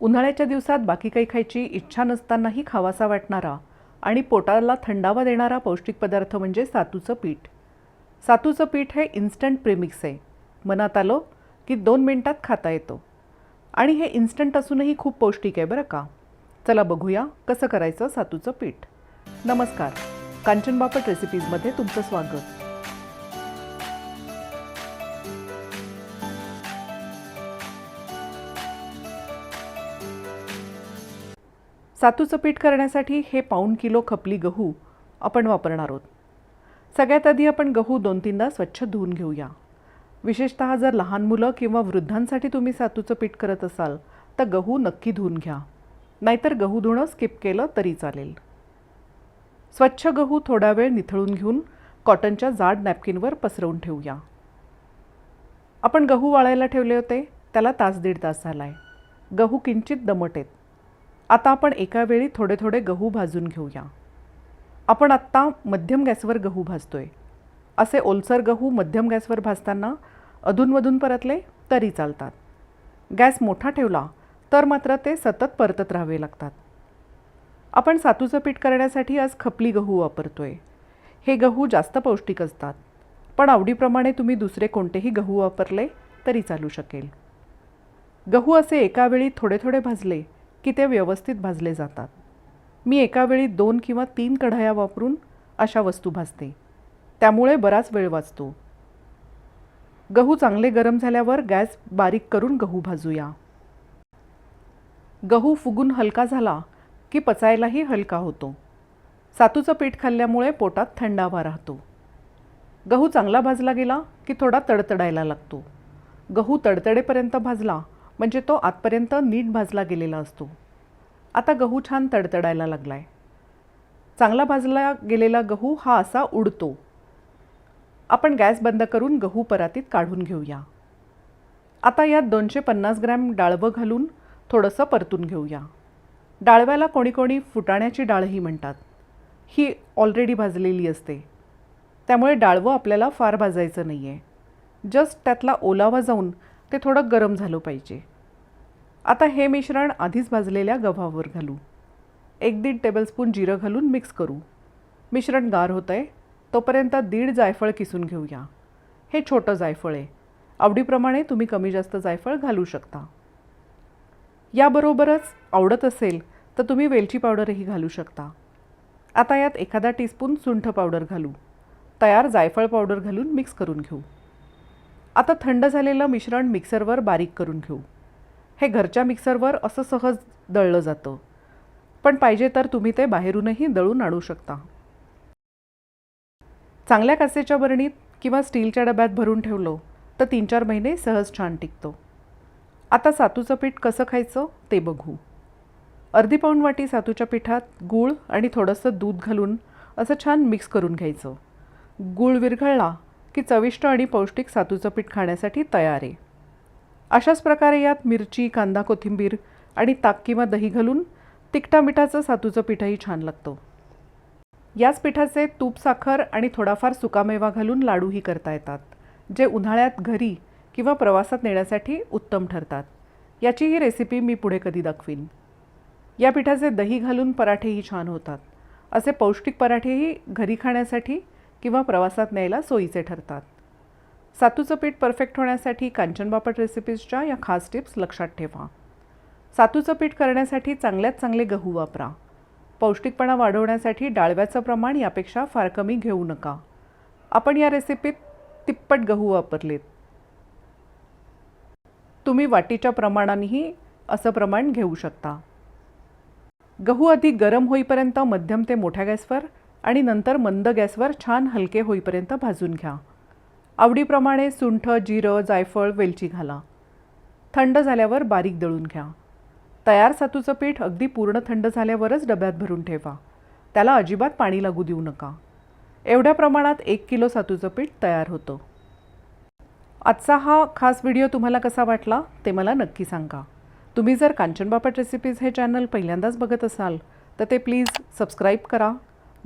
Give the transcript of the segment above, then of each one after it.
उन्हाळ्याच्या दिवसात बाकी काही खायची इच्छा नसतानाही खावासा वाटणारा आणि पोटाला थंडावा देणारा पौष्टिक पदार्थ म्हणजे सातूचं पीठ. सातूचं पीठ हे इन्स्टंट प्रेमिक्स आहे. मनात आलं की दोन मिनटात खाता येतो. आणि हे इन्स्टंट असूनही खूप पौष्टिक आहे बरं का? चला बघूया कसं करायचं सातूचं पीठ. नमस्कार. कांचन बापट रेसिपीजमध्ये तुमचं स्वागत. सातूचं पीठ करण्यासाठी हे पाऊण किलो खपली गहू आपण वापरणार आहोत. सगळ्यात आधी आपण गहू दोन तीनदा स्वच्छ धुवून घेऊया. विशेषतः जर लहान मुलं किंवा वृद्धांसाठी तुम्ही सातूचं पीठ करत असाल तर गहू नक्की धुवून घ्या. नाहीतर गहू धुणं स्किप केलं तरी चालेल. स्वच्छ गहू थोडा वेळ निथळून घेऊन कॉटनच्या जाड नॅपकिनवर पसरवून ठेवूया. आपण गहू वाळायला ठेवले होते त्याला तास दीड तास झाला आहे गहू किंचित दमट आहेत. आता आपण एका वेळी थोडे थोडे गहू भाजून घेऊया. आपण आत्ता मध्यम गॅसवर गहू भाजतो आहे असे ओलसर गहू मध्यम गॅसवर भाजताना अधूनमधून परतले तरी चालतात. गॅस मोठा ठेवला तर मात्र ते सतत परतत राहावे लागतात. आपण सातूचं पीठ करण्यासाठी आज खपली गहू वापरतो आहे हे गहू जास्त पौष्टिक असतात. पण आवडीप्रमाणे तुम्ही दुसरे कोणतेही गहू वापरले तरी चालू शकेल. गहू असे एका वेळी थोडे थोडे भाजले की ते व्यवस्थित भाजले जातात. मी एका वेळी दोन किंवा तीन कढाया वापरून अशा वस्तू भाजते. त्यामुळे बराच वेळ वाचतो. गहू चांगले गरम झाल्यावर गॅस बारीक करून गहू भाजूया. गहू फुगून हलका झाला की पचायलाही हलका होतो. सातूचं पीठ खाल्ल्यामुळे पोटात थंडावा राहतो. गहू चांगला भाजला गेला की थोडा तडतडायला लागतो. गहू तडतडेपर्यंत भाजला म्हणजे तो आतपर्यंत नीट भाजला गेलेला असतो. आता गहू छान तडतडायला लागला आहे चांगला भाजला गेलेला गहू हा असा उडतो. आपण गॅस बंद करून गहू परातीत काढून घेऊया. आता यात दोनशे पन्नास ग्रॅम डाळवं घालून थोडंसं परतून घेऊया. डाळव्याला कोणी कोणी फुटाण्याची डाळही म्हणतात. ही ऑलरेडी भाजलेली असते. त्यामुळे डाळवं आपल्याला फार भाजायचं नाही आहे जस्ट त्यातला ओलावा जाऊन ते थोडं गरम झालं पाहिजे. आता हे मिश्रण आधीच भाजलेल्या गव्हावर घालू. एक दीड टेबलस्पून जिरं घालून मिक्स करू. मिश्रण गार होतं आहे तोपर्यंत दीड जायफळ किसून घेऊया. हे छोटं जायफळ आहे. आवडीप्रमाणे तुम्ही कमी जास्त जायफळ घालू शकता. याबरोबरच आवडत असेल तर तुम्ही वेलची पावडरही घालू शकता. आता यात एखादा टीस्पून सुंठ पावडर घालू. तयार जायफळ पावडर घालून मिक्स करून घेऊ. आता थंड झालेलं मिश्रण मिक्सरवर बारीक करून घेऊ. हे घरच्या मिक्सरवर असं सहज दळलं जातं. पण पाहिजे तर तुम्ही ते बाहेरूनही दळून आणू शकता. चांगल्या कासेच्या बरणीत किंवा स्टीलच्या डब्यात भरून ठेवलं तर तीन चार महिने सहज छान टिकतो. आता सातूचं पीठ कसं खायचं ते बघू. अर्धी पाऊण वाटी सातूच्या पिठात गूळ आणि थोडंसं दूध घालून असं छान मिक्स करून घ्यायचं. गूळ विरघळला की चविष्ट आणि पौष्टिक सातूचं पीठ खाण्यासाठी तयार. आहे अशाच प्रकारे यात मिरची कांदा कोथिंबीर आणि ताक किंवा दही घालून तिखटा मिठाचं सातूचं पीठही छान लागतं. याच पिठाचे तूप साखर आणि थोडाफार सुकामेवा घालून लाडूही करता येतात जे उन्हाळ्यात घरी किंवा प्रवासात नेण्यासाठी उत्तम ठरतात. याची ही रेसिपी मी पुढे कधी दाखवीन. या पिठाचे दही घालून पराठेही छान होतात. असे पौष्टिक पराठेही घरी खाण्यासाठी किंवा प्रवासात न्यायला सोयीचे ठरतात. सातूचं पीठ परफेक्ट होण्यासाठी कांचन बापट रेसिपीजच्या या खास टिप्स लक्षात ठेवा. सातूचं पीठ करण्यासाठी चांगल्यात चांगले गहू वापरा. पौष्टिकपणा वाढवण्यासाठी डाळव्याचं प्रमाण यापेक्षा फार कमी घेऊ नका. आपण या रेसिपीत तिप्पट गहू वापरलेत. तुम्ही वाटीच्या प्रमाणानेही असं प्रमाण घेऊ शकता. गहू अधिक गरम होईपर्यंत मध्यम ते मोठ्या गॅसवर आणि नंतर मंद गॅसवर छान हलके होईपर्यंत भाजून घ्या. आवडीप्रमाणे सुंठ जिरं जायफळ वेलची घाला. थंड झाल्यावर बारीक दळून घ्या. तयार सातूचं पीठ अगदी पूर्ण थंड झाल्यावरच डब्यात भरून ठेवा. त्याला अजिबात पाणी लागू देऊ नका. एवढ्या प्रमाणात एक किलो सातूचं पीठ तयार होतं. आजचा हा खास व्हिडिओ तुम्हाला कसा वाटला ते मला नक्की सांगा. तुम्ही जर कांचनबापट रेसिपीज हे चॅनल पहिल्यांदाच बघत असाल तर ते प्लीज सबस्क्राईब करा.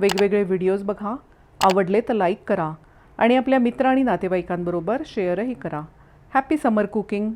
वेगवेगळे व्हिडिओज बघा. आवडले तर लाईक करा. आणि आपल्या मित्र आणि नातेवाईकांबरोबर शेअरही करा. हॅपी समर कुकिंग